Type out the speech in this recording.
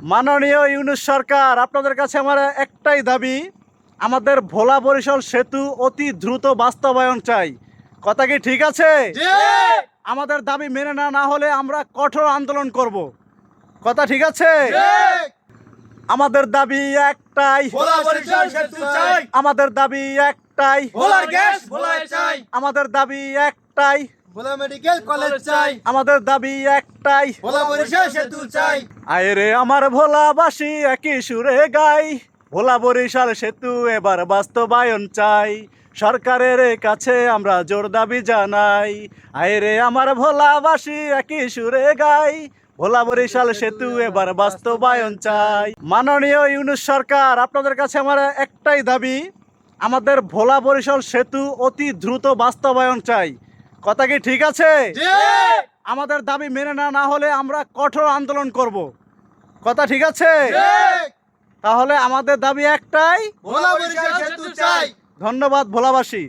মাননীয় ইউনুস সরকার আপনাদের কাছে আমার একটাই দাবি আমাদের ভোলা বরিশাল সেতু অতি দ্রুত বাস্তবায়ন চাই। কথা কি ঠিক আছে? আমাদের দাবি মেনে না না হলে আমরা কঠোর আন্দোলন করব। কথা ঠিক আছে? আমাদের দাবি একটাই। সেতু চাই। আমাদের দাবি একটাই। আমাদের দাবি একটাই। ভোলা মেডিকেল কলেজ চাই। আমাদের দাবি একটাই। ভোলা বরিশাল সেতু চাই। আয় রে আমার ভোলাবাসী একই সুরে গাই। ভোলা বরিশাল সেতু এবার বাস্তবায়ন চাই। সরকারের কাছে আমরা জোর দাবি জানাই। আয় রে আমার ভোলাবাসী একই সুরে গাই। ভোলা বরিশাল সেতু এবার বাস্তবায়ন চাই। মাননীয় ইউনুস সরকার আপনাদের কাছে আমার একটাই দাবি আমাদের ভোলা বরিশাল সেতু অতি দ্রুত বাস্তবায়ন চাই। কথা কি ঠিক আছে? আমাদের দাবি মেনে না না হলে আমরা কঠোর আন্দোলন করব। কথা ঠিক আছে? তাহলে আমাদের দাবি একটাই ভোলা চাই। ধন্যবাদ ভোলাবাসী।